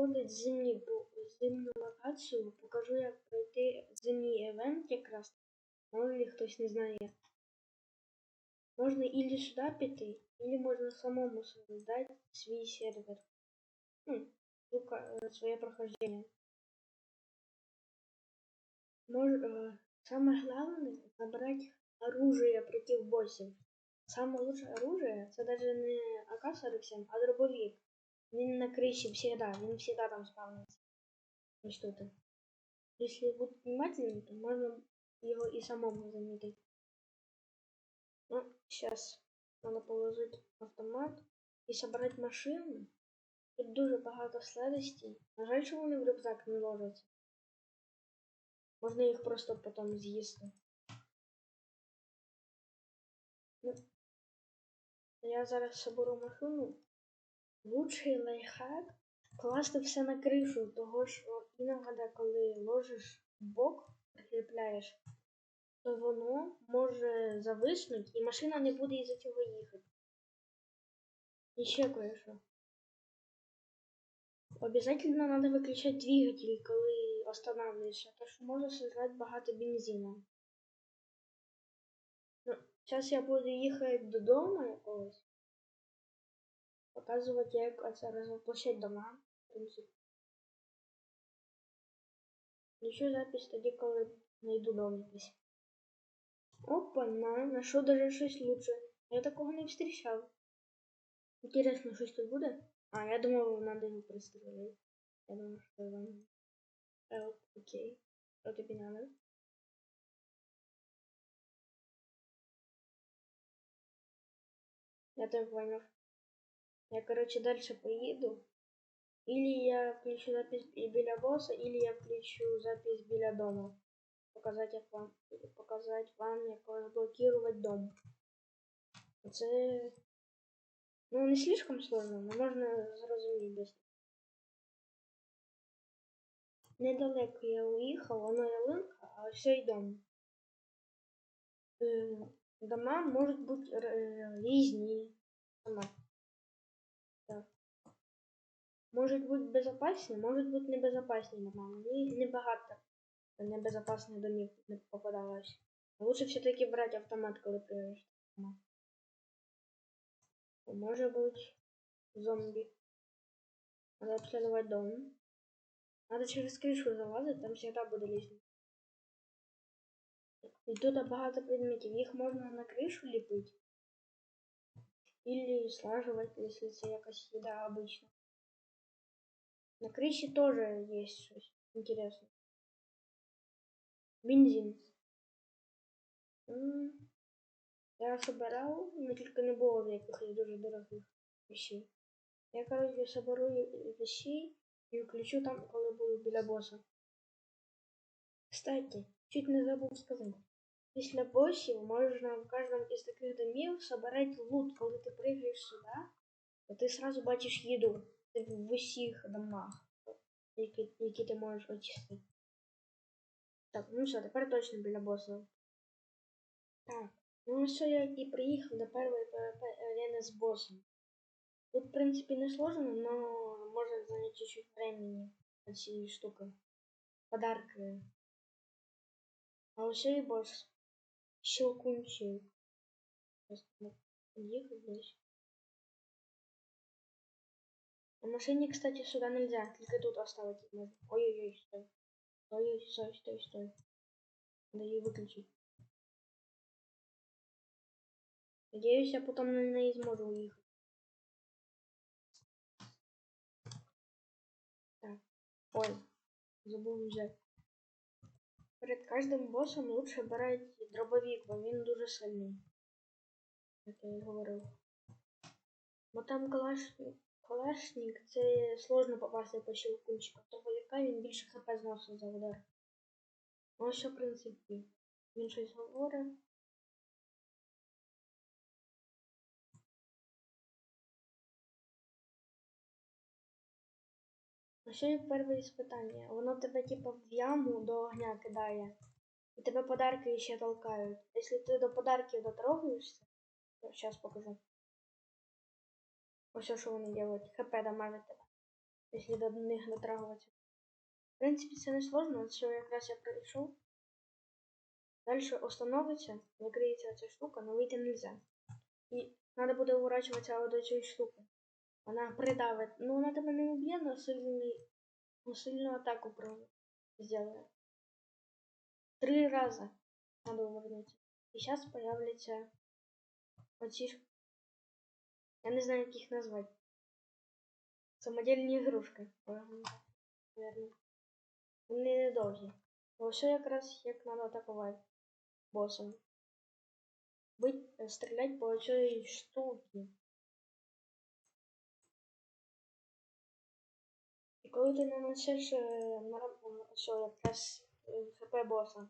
проходить зимні, зимню локацію, покажу, як пройти зимній івент якраз. Може хтось не знає. Можна ілі сюди піти, ілі можна самому создати свій сервер. Ну, е, своє прохождення. Мож, е, самое главное забрать оружие против боссов. Самое лучшее оружие це даже не АК-47, а дробовик. Він на криші всегда, він всегда там спавнится. Ось тут. Если бути внимательным, то можно его и самому заметить. Ну, сейчас надо положить автомат і собрать машину. Тут дуже багато сладостей. На жаль, що вони в рюкзак не ложаться. Можна їх просто потім з'їсти. Ну, я зараз соберу машину. Лучший лайфхак класти все на кришу, того що іноді, коли ложиш в бок, прикріпляєш, то воно може зависнути і машина не буде із-за цього їхати. І ще кое-що. Обязательно надо выключать двигатель, коли останавливаешься, то що може сожрати багато бензину. Ну, зараз я буду їхати додому якогось. Показувати, як це розвоплощать дома. В принципі. Включу запись тоді, коли знайду дом якийсь. Опа, на, нашел даже щось лучше. Я такого не встречал. Интересно, щось тут буде? А, я думал, надо его пристрелить. Я думал, что вам... Э, окей. Что тебе надо? Я так понял. Я, короче, дальше поеду. Или я включу запись біля босса, или я включу запись біля дома. Показать, як вам, показать вам, як розблокувати дом. Це Ну, не слишком сложно, но можно зрозуміти без. Недалеко я уїхав, воно ялинка, а все й дом. Е, Дома можуть бути різні. Можуть бути безопасні, можуть бути небезопасні дома. Мені небагато небезопасних домів не попадалось. Лучше все-таки брати автомат, коли приїжджаєш. Може бути зомби. Надо обследовать дом. Надо через крышу залазить, там всегда буде лестница. І тут багато предметів. Їх можна на кришу ліпити. Или слаживать, если це якась їда обычно. На крыше тоже есть щось интересное. Бензин. М, Я собирав, но тільки не було якихось дуже дорогих вещей. Я, короче, соберу е- вещей і включу там, коли буду біля боса. Кстати, чуть не забув сказати. Після босів можна в кожному із таких домів собирати лут. Коли ти приїжджаєш сюди, то ти сразу бачиш їду Це В усіх домах, які, які ти можеш очистити. Так, ну все, тепер точно біля боса. Так. Ну все, я і приїхав до першої PvP арени з боссом. Тут, в принципе, не сложно, но может занять чуть-чуть времени эти штуки. Подарки. А все и босс. Щелкунчик. Сейчас подъехать На машине, кстати, сюда нельзя, только тут оставить можно. Ой-ой-ой, стой. Ой-ой, стой, стой, стой. Надо ее выключить. Надеюсь, я потом на неї зможу уїхати. Так. Ой, забув взяти. Перед кожним босом лучше брати дробовик, бо він дуже сильний. Як я і говорив. Бо там калашник, калашник це сложно попасти по щелкунчику. Дробовика він більше хп зносить за удар. Ну, ось, в принципі, він щось говорить. А ще є перше іспитання. Воно тебе типа в яму до огня кидає. І тебе подарки ще толкають. Якщо ти до подарків дотрогаєшся, то зараз покажу. Ось що вони роблять. ХП дамажить тебе. якщо до них дотрагуватися. В принципі, це не сложно, от що якраз я прийшов. Дальше остановиться, закриється ця штука, но вийти нельзя. І треба буде уворачуватися до цієї штуки. Вона придавить. Ну, вона тебе не уб'є, но сильний, ну, сильну атаку про. Три рази треба увернутися. І зараз появляться оці. Я не знаю, як їх назвати. Самодільні ігрушки. Наверное. Вони недовгі. Ось якраз як треба атакувати боссом. Бить, стріляти по цій штуці. І коли ти нанесеш е, на що якраз е, хп боса.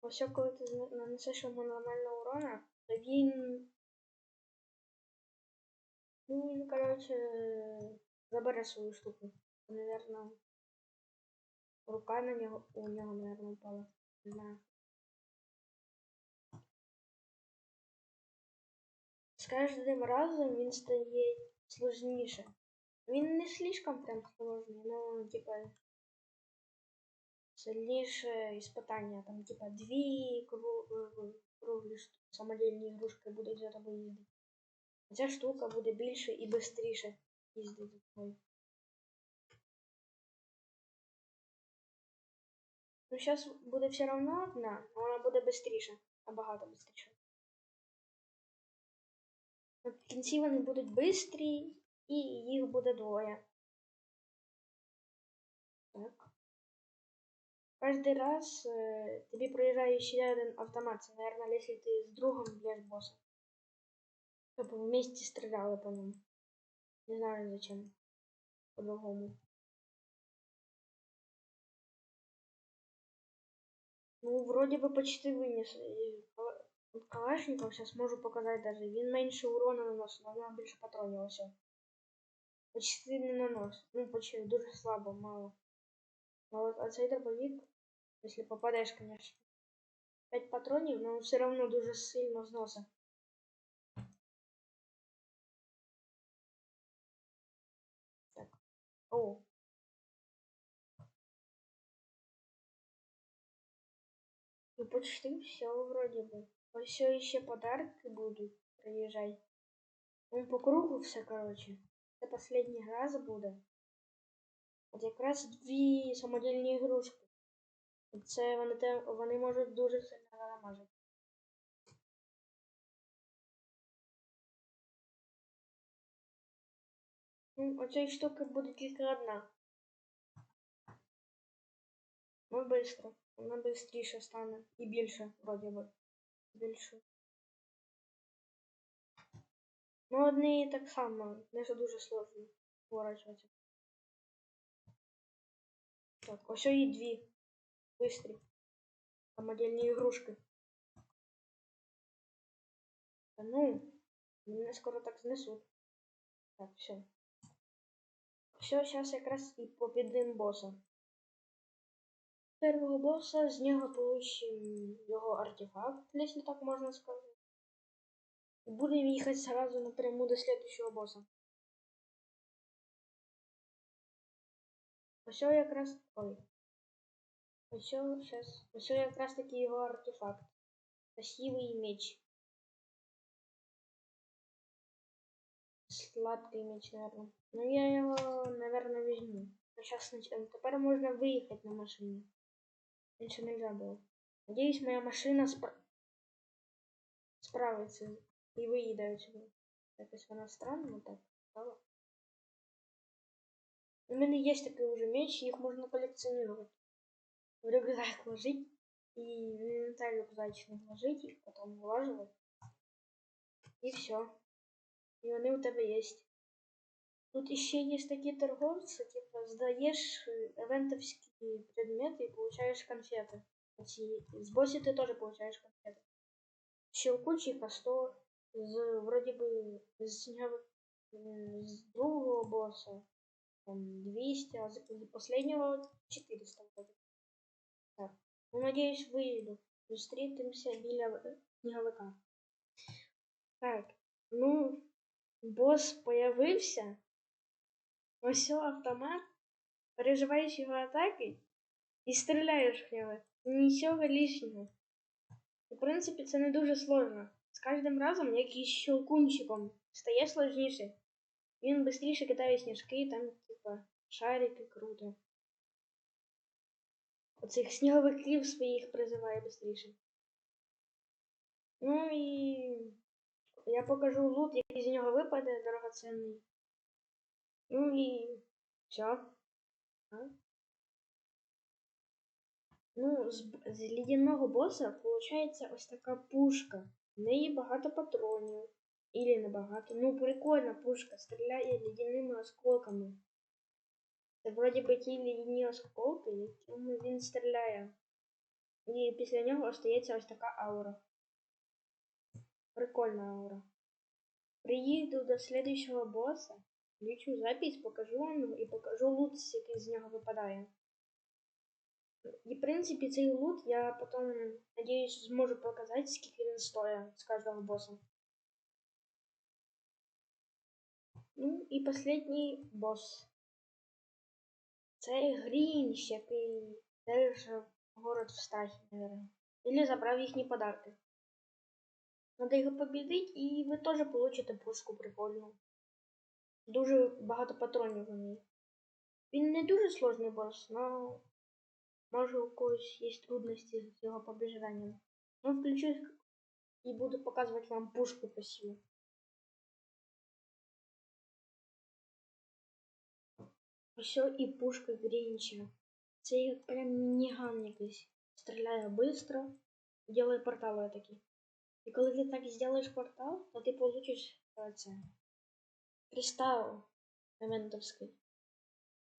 Ось коли ти нанесеш йому нормально урона, то він. Ну, він, коротше, забере свою штуку. Наверно, рука на нього у нього, наверно, упала. Не знаю. З кожним разом він стає сложніше. Він не слишком прям сложний, но типа сильніше іспитання. Там, типа, дві кру- е, круглі ш- самодільні ігрушки будуть за тобою їздити. А ця штука буде більше і швидше їздити. Ну, зараз буде все одно одна, але вона буде швидше, набагато швидше. В кінці вони будуть бистрі, і їх буде двоє. Так. Кожен раз е, тобі проїжджає ще один автомат. Наверное, якщо ти з другом б'єш боса. Щоб вместе стріляли по ньому. Не знаю зачем. По-другому. Ну, вроде бы почти вынес. От Калашников сейчас можу показать даже. Він менше урона наносить, але в нього більше патронів ось. Почти не нанос. Ну, почти дуже слабо, мало. А вот цей дробовик, если попадаешь, конечно. 5 патронів, но все равно дуже сильно зносить. О. Ну почти все вроде бы. Все еще подарки будут приезжать. Ну, по кругу все, короче. Це последний раз буде. От якраз дві самодільні ігрушки. Це вони, вони можуть дуже сильно намажити. Ну, оцієї штуки буде тільки одна. Ну, быстро. Вона быстріше стане. І більше, вроді би. Більше. Ну, одні так само, не дуже сложно поворачуватися. Так, ось і дві. Бистрі. Самодільні ігрушки. Та ну, мене скоро так знесуть. Так, все. Все, зараз якраз і побідим боса. Первого боса, з нього получим його артефакт, якщо так можна сказати. І будемо їхати сразу напряму до следующего боса. Ось якраз. Ой. Ось сейчас. Ось якраз таки його артефакт. Красивий меч. Сладкий меч, наверное. Ну я його, наверное, візьму. Сейчас тепер можна виїхати на машині. Раньше нельзя было. Надеюсь, моя машина спра... справится и выедает сюда. Якось вона странно так стала. У мене есть такой уже меч, их можно коллекционировать. В рюкзак ложить и в инвентарь рюкзачный вложить, их потом влаживать. И все. И они у тебя есть. Тут еще есть такие торговцы, типа сдаешь эвентовские предметы и получаешь конфеты. Эти- С босси ты тоже получаешь конфеты. Щелкучиха 100, з, вроде бы з, снеговик- м, з другого босса там 200, а з з последнего 400 вроде. Так. Ну, надеюсь, выйду. Зустрітимося біля е, сніговика. Так, ну, босс появився. Ось автомат, переживаєш його атаки і стріляєш в нього. Нічого лишнього. В принципі, це не дуже сложно. З кожним разом, як із щелкунчиком, стає сложніше. Він швидше кидає сніжки, там, типа, шарики круто. Оцих сніговиків своїх призиває швидше. Ну і я покажу лут, який з нього випаде, дорогоцінний. Ну і все. Ну, з, з лідяного боса виходить ось така пушка. В неї багато патронів. Ілі не багато. Ну, прикольна пушка, стріляє лідяними осколками. Це вроді би ті лідяні осколки, якими він стріляє. І після нього остається ось така аура. Прикольна аура. Приїду до слідуючого боса, включу запись, покажу вам і покажу лут, який з нього випадає. І, в принципі, цей лут я потім, надіюсь, зможу показати, скільки він стоїть з кожного боса. Ну і останній бос. Це Грінч, який держав город в Стахі, наверное. Или забрав їхні подарки. Надо його побідити, і ви теж получите пушку прикольну. Дуже багато патронів у ній. Він не дуже сложний бос, но може у когось є трудності з його побіжданням. Ну, включу і буду показувати вам пушку красиву. Ось і пушка Грінча. Це як прям мініган якийсь. Стріляє швидко, делає портали такі. І коли ти так зробиш портал, то ти получиш е, це. Кристалл моментовський.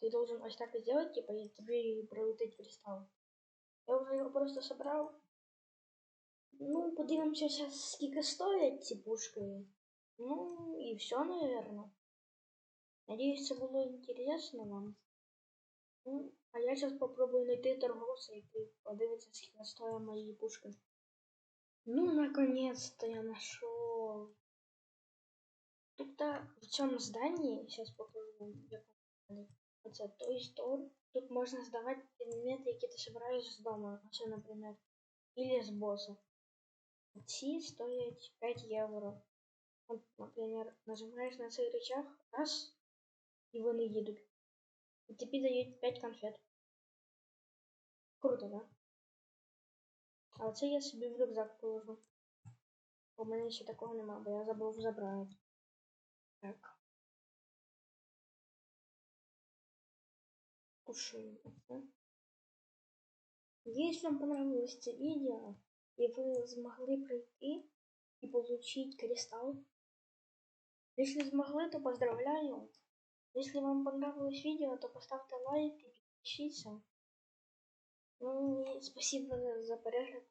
Ты должен ось так сделать, типа, и тебе пролетить кристалл. Я вже його просто собрав. Ну, подивимося зараз, скільки стоять ці пушки. Ну, і все, наверное. Надеюсь, це було інтересно вам. Ну, а я зараз попробую знайти торговця, який подивиться, скільки стоять мої пушки. Ну, наконец-то я нашел. Тут в цьому зданні, зараз покажу вам, як воно. Оце Toy Store. Тут можна здавати предмети, які ти собираєш з дому. Оце, наприклад, или з боса. Ці стоять 5 євро. От, наприклад, нажимаєш на цей рычаг, раз, і вони їдуть. І тобі дають 5 конфет. Круто, да? А оце я собі в рюкзак положу. У мене ще такого нема, бо я забув забрати. Так. Кушаем это. Если вам понравилось это видео, и вы смогли пройти и получить кристалл, если смогли, то поздравляю. Если вам понравилось видео, то поставьте лайк и подпишитесь. Спасибо за перегляд.